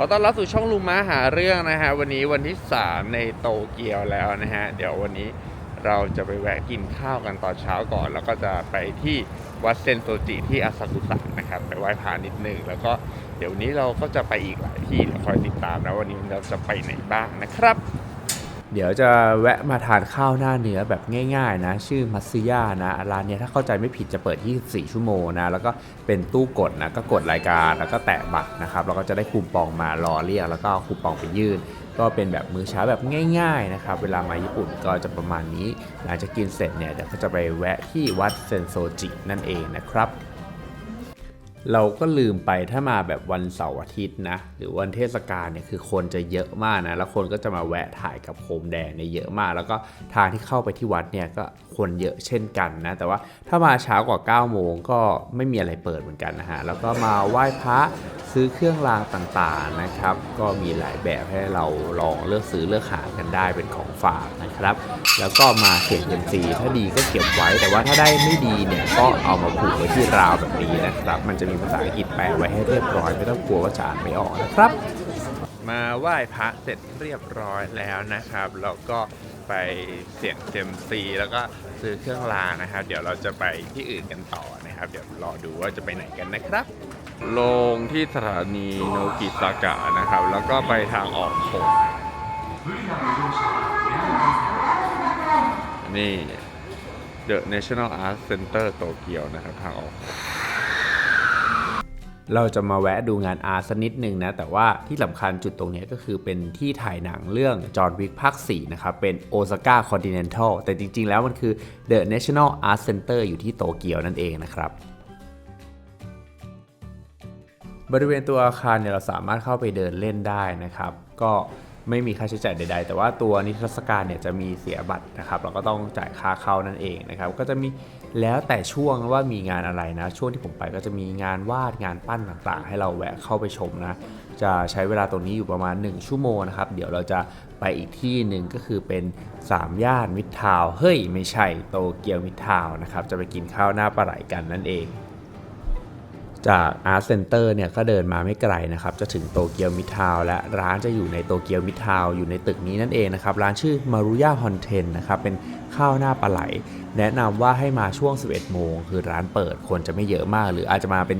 ขอต้อนรับสู่ช่องลุงม้าหาเรื่องนะฮะวันนี้วันที่ 3 ในโตเกียวแล้วนะฮะเดี๋ยววันนี้เราจะไปแวะกินข้าวกันตอนเช้าก่อน แล้วก็จะไปที่วัดเซนโตจิที่อาซากุสะนะครับไปไหว้พระนิดนึงแล้วก็เดี๋ยววันนี้เราก็จะไปอีกหลายที่เดี๋ยวคอยติดตามนะวันนี้เราจะไปไหนบ้างนะครับ เดี๋ยวจะแวะมาทานข้าวหน้าเนื้อแบบง่ายๆนะ ชื่อมัตสึย่านะร้านเนี้ยถ้าเข้าใจไม่ผิดจะเปิด 24 ชั่วโมงนะ แล้วก็เป็นตู้กดนะก็กดรายการแล้วก็แตะบัตรนะครับแล้วก็จะได้คูปองมารอเรียกแล้วก็เอาคูปองไปยื่น ก็เป็นแบบมื้อเช้าแบบง่ายๆนะครับเวลามาญี่ปุ่นก็จะประมาณนี้ หลังจากกินเสร็จเนี่ยเดี๋ยวก็จะไปแวะที่วัดเซนโซจินั่นเองนะครับ เราก็ลืมไปถ้ามาแบบวันเสาร์อาทิตย์นะ หรือวันเทศกาลเนี่ยคือคนจะเยอะมากนะ แล้วคนก็จะมาแวะถ่ายกับโคมแดงเนี่ยเยอะมาก แล้วก็ทางที่เข้าไปที่วัดเนี่ยก็คนเยอะเช่นกันนะ แต่ว่าถ้ามาเช้ากว่า 9 โมงก็ไม่มีอะไรเปิดเหมือนกันนะฮะ แล้วก็มาไหว้พระซื้อเครื่องรางต่างๆนะครับ ก็มีหลายแบบให้เราลองเลือกซื้อเลือกหากันได้เป็นของฝากนะครับ แล้วก็มาเสี่ยงเซียมซีถ้าดีก็เก็บไว้ แต่ว่าถ้าได้ไม่ดีเนี่ยก็เอามาผูกไว้ที่ราวแบบนี้นะครับ มันจะมีภาษาอังกฤษแปลไว้ให้เรียบร้อยไม่ต้องกลัวว่าจะอ่านไม่ออกนะครับ มาไหว้พระเสร็จเรียบร้อยแล้วนะครับแล้วก็ไปเสี่ยงเซียมซีแล้วก็ซื้อเครื่องรางนะครับ เดี๋ยวเราจะไปที่อื่นกันต่อนะครับ เดี๋ยวรอดูว่าจะไปไหนกันนะครับ ลงที่สถานีโนกิซากะนะครับ แล้วก็ไปทางออกโขงนี่ The National Art Center โตเกียวนะครับ ทางออก เราจะมาแวะดูงานอาร์ตสักนิดหนึ่งนะ แต่ว่าที่สำคัญจุดตรงนี้ก็คือเป็นที่ถ่ายหนังเรื่องจอห์นวิกภาค4นะครับ เป็นโอซาก้าคอนติเนนทัลแต่จริง ๆ แล้วมันคือ The National Art Center อยู่ที่โตเกียวนั่นเองนะครับบริเวณตัวอาคารเนี่ยเราสามารถเข้าไปเดินเล่นได้นะครับ ก็ ไม่มีค่าใช้จ่ายใด ๆ แต่ว่าตัวนิทรรศการเนี่ยจะมีเสียบัตรนะครับเราก็ต้องจ่ายค่าเข้านั่นเองนะครับก็จะมีแล้วแต่ช่วงว่ามีงานอะไรนะ ช่วงที่ผมไปก็จะมีงานวาดงานปั้นต่างๆ ให้เราแวะเข้าไปชมนะจะใช้เวลาตรงนี้อยู่ประมาณ 1 ชั่วโมงนะครับเดี๋ยวเราจะไปอีกที่หนึ่งก็คือเป็น 3 ย่านมิตรทาวเฮ้ย ไม่ใช่โตเกียวมิตรทาวนะครับจะไปกินข้าวหน้าปลาไหลกันนั่นเอง จาก Art Center เนี่ยก็เดินมาไม่ไกลนะครับ จะถึงโตเกียวมิทาวและร้านจะอยู่ในโตเกียวมิทาวอยู่ในตึกนี้นั่นเองนะครับ ร้านชื่อมารุย่าฮอนเทนนะครับเป็นข้าวหน้าปลาไหล แนะนำว่าให้มาช่วง 11 โมง คือร้านเปิดคนจะไม่เยอะมาก หรืออาจจะมาเป็น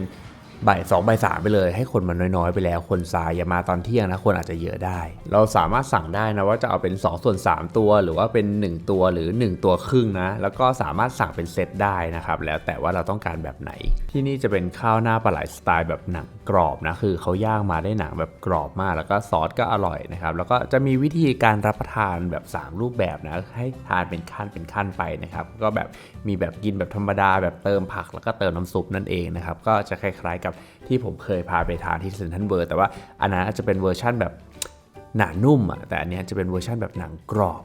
บ่ายสองบ่ายสามไปเลย ให้คนมันน้อยๆ ไปแล้วคนสายอย่ามาตอนเที่ยงนะคนอาจจะเยอะได้ เราสามารถสั่งได้นะว่าจะเอาเป็น 2 ส่วน 3 ตัว หรือว่าเป็น 1 ตัวหรือ 1 ตัวครึ่งนะ แล้วก็สามารถสั่งเป็นเซตได้นะครับแล้วแต่ว่าเราต้องการแบบไหน ที่นี่จะเป็นข้าวหน้าปลาไหลสไตล์แบบหนังกรอบนะคือเขาย่างมาได้หนังแบบกรอบมาก แล้วก็ซอสก็อร่อยนะครับแล้วก็จะมีวิธีการรับประทานแบบ 3 รูปแบบนะให้ทานเป็นขั้นเป็นขั้นไปนะครับก็แบบมีแบบกินแบบธรรมดาแบบเติมผักแล้วก็เติมน้ำซุปนั่นเองนะครับก็จะคล้ายๆกับที่ผมเคยพาไปทานที่เซนทันเวิร์แต่ว่าอันนั้นจะเป็นเวอร์ชั่นแบบหนานุ่มอะแต่อันนี้จะเป็นเวอร์ชั่นแบบหนังกรอบ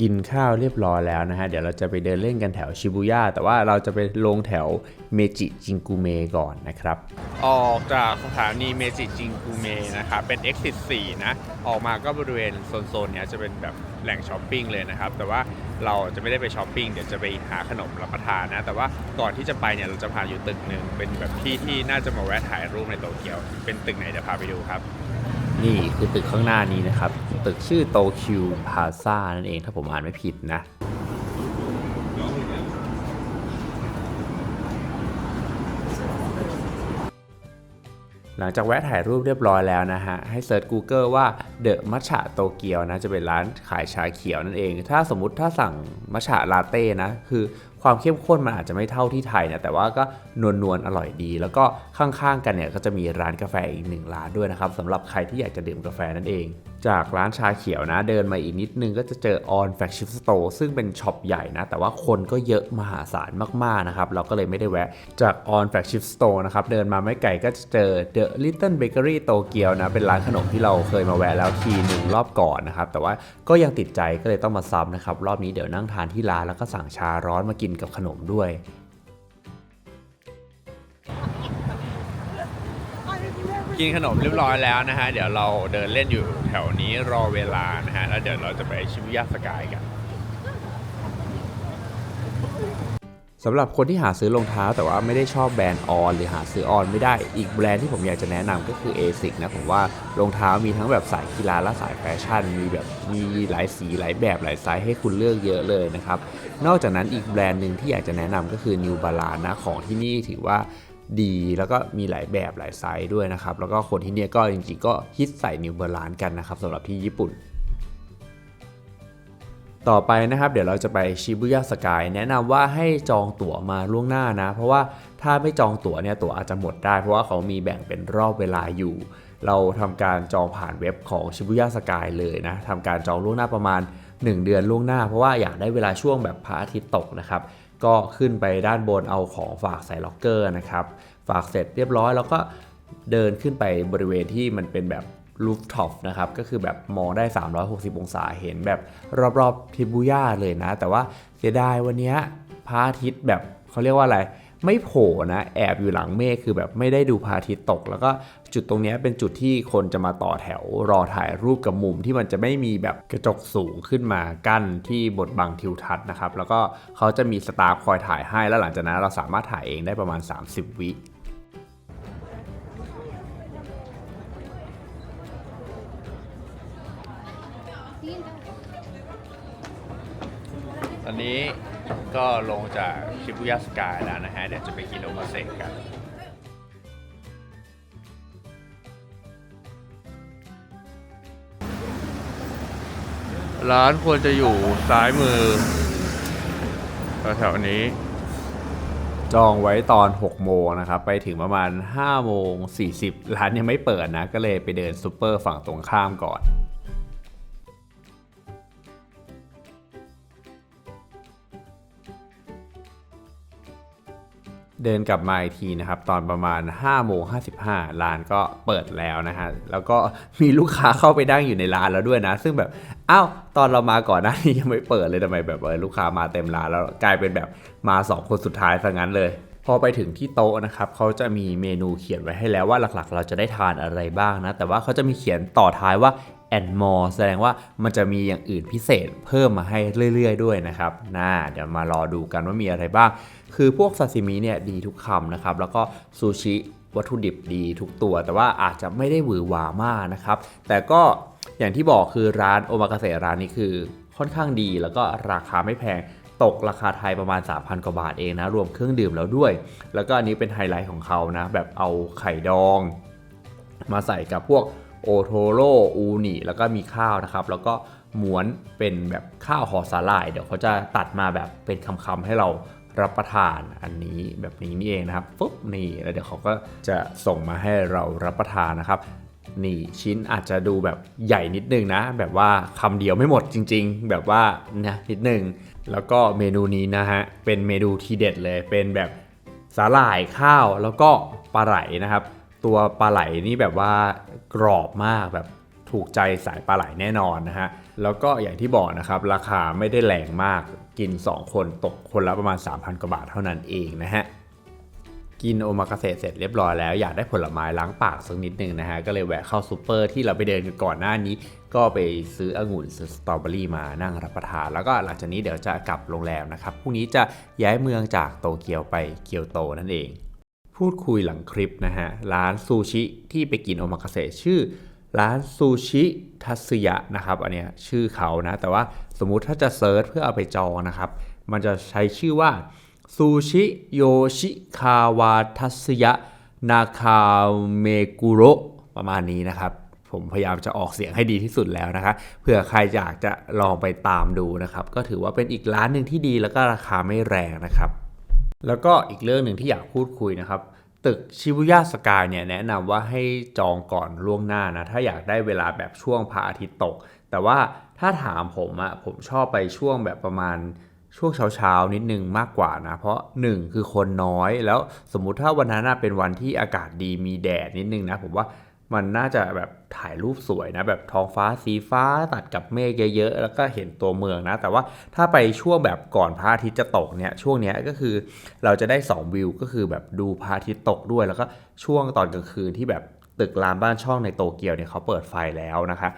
กินข้าวเรียบร้อยแล้วนะฮะ เดี๋ยวเราจะไปเดินเล่นกันแถวชิบูย่าแต่ว่าเราจะไปลงแถวเมจิจิงกูเมก่อนนะครับ ออกจากสถานีเมจิจิงกูเมนะครับเป็น exit 4นะ ออกมาก็บริเวณโซนๆเนี้ยจะเป็นแบบแหล่งช้อปปิ้งเลยนะครับ แต่ว่าเราจะไม่ได้ไปช้อปปิ้งเดี๋ยวจะไปหาขนมรับประทานนะ แต่ว่าก่อนที่จะไปเนี่ยเราจะผ่านอยู่ตึกหนึ่งเป็นแบบที่ที่น่าจะมาแวะถ่ายรูปในโตเกียว เป็นตึกไหนเดี๋ยวพาไปดูครับ นี่คือตึกข้างหน้านี้นะครับ ตึกชื่อโตคิวพาซานั่นเองถ้าผมอ่านไม่ผิดนะหลังจากแวะถ่ายรูปเรียบร้อยแล้วนะฮะ ให้เซิร์ช Google ว่า The Matcha โตเกียวนะ จะเป็นร้านขายชาเขียวนั่นเอง ถ้าสมมุติถ้าสั่งมัชฉะลาเต้นะ คือ ความเข้มข้นมันอาจจะไม่เท่าที่ไทยนะแต่ว่าก็นวลนวลๆอร่อยดี แล้วก็ข้างๆกันเนี่ยก็จะมีร้านกาแฟอีกหนึ่งร้านด้วยนะครับสำหรับใครที่อยากจะดื่มกาแฟนั่นเอง จากร้านชาเขียวนะ เดินมาอีกนิดนึงก็จะเจอ On Flagship Store ซึ่งเป็นช็อปใหญ่นะ แต่ว่าคนก็เยอะมหาศาลมากๆนะครับเราก็เลยไม่ได้แวะจาก On Flagship Store นะครับเดินมาไม่ไกลก็จะเจอ The Little Bakery โตเกียวนะเป็นร้านขนมที่เราเคยมาแวะแล้วทีหนึ่งรอบก่อนนะครับแต่ว่าก็ยังติดใจก็เลยต้องมาซ้ำนะครับรอบนี้เดี๋ยวนั่งทานที่ร้านแล้วก็สั่งชาร้อนมากินกับขนมด้วย กินขนมเรียบร้อยแล้วนะฮะ เดี๋ยวเราเดินเล่นอยู่แถวนี้รอเวลานะฮะ แล้วเดี๋ยวเราจะไปชิบุย่าสกายกัน สำหรับคนที่หาซื้อรองเท้าแต่ว่าไม่ได้ชอบแบรนด์ออนหรือหาซื้อออนไม่ได้อีกแบรนด์ที่ผมอยากจะแนะนำก็คือ ASIC นะผมว่ารองเท้ามีทั้งแบบสายกีฬาและสายแฟชั่น มีแบบมีหลายสีหลายแบบหลายไซส์ให้คุณเลือกเยอะเลยนะครับนอกจากนั้นอีกแบรนด์หนึ่งที่อยากจะแนะนำก็คือ New Balance นะของที่นี่ถือว่าดีแล้วก็มีหลายแบบหลายไซส์ด้วยนะครับแล้วก็คนที่เนี่ยก็จริงๆก็ฮิตใส่ New Balance กันนะครับสำหรับที่ญี่ปุ่น ต่อไปนะครับ เดี๋ยวเราจะไปชิบุย่าสกายแนะนำว่าให้จองตั๋วมาล่วงหน้านะ เพราะว่าถ้าไม่จองตั๋วเนี่ยตั๋วอาจจะหมดได้ เพราะว่าเขามีแบ่งเป็นรอบเวลาอยู่ เราทำการจองผ่านเว็บของชิบุย่าสกายเลยนะทำการจองล่วงหน้าประมาณ 1 เดือนล่วงหน้า เพราะว่าอยากได้เวลาช่วงแบบพระอาทิตย์ตกนะครับก็ขึ้นไปด้านบนเอาของฝากใส่ล็อกเกอร์นะครับฝากเสร็จเรียบร้อยแล้วก็เดินขึ้นไปบริเวณที่มันเป็นแบบ รูฟท็อปนะครับก็คือแบบมองได้ 360 องศาเห็นแบบรอบๆทิบูย่าเลยนะ แต่ว่าเสียดายวันนี้พระอาทิตย์แบบเขาเรียกว่าอะไรไม่โผล่นะแอบอยู่หลังเมฆคือแบบไม่ได้ดูพระอาทิตย์ตก แล้วก็จุดตรงนี้เป็นจุดที่คนจะมาต่อแถวรอถ่ายรูปกับมุมที่มันจะไม่มีแบบกระจกสูงขึ้นมากั้นที่บดบังทิวทัศน์นะครับแล้วก็เขาจะมีสตาฟคอยถ่ายให้แล้วหลังจากนั้นเราสามารถถ่ายเองได้ประมาณ 30 วิ นี้ก็ลงจากชิบุย่าสกายแล้วนะฮะ เดี๋ยวจะไปกินโอมาเซกันร้านควรจะอยู่ซ้ายมือแถวๆนี้ จองไว้ตอน 6 โมงนะครับ ไปถึงประมาณ 5 โมง 40 ร้านยังไม่เปิดนะ ก็เลยไปเดินซูเปอร์ฝั่งตรงข้ามก่อน เดินกลับมาอีกทีนะครับ ตอนประมาณ5โมง55 ร้านก็เปิดแล้วนะฮะ แล้วก็มีลูกค้าเข้าไปนั่งอยู่ในร้านแล้วด้วยนะ ซึ่งแบบอ้าวตอนเรามาก่อนหน้านี้ยังไม่เปิดเลยทำไมแบบเออลูกค้ามาเต็มร้านแล้วกลายเป็นแบบมา 2 คนสุดท้ายซะงั้นเลย พอไปถึงที่โต๊ะนะครับเขาจะมีเมนูเขียนไว้ให้แล้วว่าหลักๆ เราจะได้ทานอะไรบ้างนะ แต่ว่าเขาจะมีเขียนต่อท้ายว่า and more แสดงว่ามันจะมีอย่างอื่นพิเศษเพิ่มมาให้เรื่อยๆ ด้วยนะครับน่าเดี๋ยวมารอดูกันว่ามีอะไรบ้าง คือพวกซาซิมิเนี่ยดีทุกคำนะครับ แล้วก็ซูชิวัตถุดิบดีทุกตัว แต่ว่าอาจจะไม่ได้หวือหวามากนะครับ แต่ก็อย่างที่บอกคือร้านโอมากาเสะร้านนี้คือค่อนข้างดีแล้วก็ราคาไม่แพงตกราคาไทยประมาณ 3,000 กว่าบาทเองนะ รวมเครื่องดื่มแล้วด้วย แล้วก็อันนี้เป็นไฮไลท์ของเขานะ แบบเอาไข่ดอง มาใส่กับพวก โอโทโร่อูนิแล้วก็มีข้าวนะครับ แล้วก็ม้วนเป็นแบบข้าวห่อสาหร่าย เดี๋ยวเขาจะตัดมาแบบเป็นคำๆให้เรารับประทานอันนี้แบบนี้นี่เองนะครับปุ๊บนี่แล้วเดี๋ยวเขาก็จะส่งมาให้เรารับประทานนะครับ นี่ชิ้นอาจจะดูแบบใหญ่นิดนึงนะ แบบว่าคำเดียวไม่หมดจริง ๆ แบบว่านะนิดนึง แล้วก็เมนูนี้นะฮะเป็นเมนูทีเด็ดเลยเป็นแบบสาหร่ายข้าวแล้วก็ปลาไหลนะครับ ตัวปลาไหลนี่แบบว่ากรอบมากแบบถูกใจสายปลาไหลแน่นอนนะฮะ แล้วก็อย่างที่บอกนะครับ ราคาไม่ได้แรงมากกิน 2 คนตกคนละประมาณ 3,000 กว่าบาทเท่านั้นเองนะฮะ กินโอมากาเสะเสร็จเรียบร้อยแล้ว อยากได้ผลไม้ล้างปากสักนิดหนึ่งนะฮะ ก็เลยแวะเข้าซูเปอร์ที่เราไปเดินกันก่อนหน้านี้ ก็ไปซื้อองุ่นซื้อสตรอเบอรี่มานั่งรับประทาน แล้วก็หลังจากนี้เดี๋ยวจะกลับโรงแรมนะครับพรุ่งนี้จะย้ายเมืองจากโตเกียวไปเกียวโตนั่นเอง พูดคุยหลังคลิปนะฮะ ร้านซูชิที่ไปกินโอมากาเสะชื่อ ร้านซูชิทัสึยะนะครับ อันเนี้ยชื่อเขานะ แต่ว่าสมมุติถ้าจะเซิร์ชเพื่อเอาไปจองนะครับ มันจะใช้ชื่อว่าซูชิโยชิคาวาทัสึยะนาคาเมกุโรประมาณนี้นะครับ ผมพยายามจะออกเสียงให้ดีที่สุดแล้วนะคะเผื่อใครอยากจะลองไปตามดูนะครับ ก็ถือว่าเป็นอีกร้านหนึ่งที่ดีแล้วก็ราคาไม่แรงนะครับ แล้วก็อีกเรื่องหนึ่งที่อยากพูดคุยนะครับ ตึกชิบุย่าสกายเนี่ยแนะนำว่าให้จองก่อนล่วงหน้านะ ถ้าอยากได้เวลาแบบช่วงพระอาทิตย์ตก แต่ว่าถ้าถามผมอะผมชอบไปช่วงแบบประมาณช่วงเช้าๆนิดนึงมากกว่านะ เพราะ 1 คือคนน้อยแล้วสมมุติถ้าวันนั้นเป็นวันที่อากาศดีมีแดดนิดนึงนะ ผมว่า มันน่าจะแบบถ่ายรูปสวยนะ แบบท้องฟ้าสีฟ้าตัดกับเมฆเยอะๆ แล้วก็เห็นตัวเมืองนะ แต่ว่าถ้าไปช่วงแบบก่อนพระอาทิตย์จะตกเนี่ยช่วงเนี้ยก็คือเราจะได้ 2 วิวก็คือแบบดูพระอาทิตย์ตกด้วย แล้วก็ช่วงตอนกลางคืนที่แบบตึกรามบ้านช่องในโตเกียวเนี่ยเขาเปิดไฟแล้วนะคะ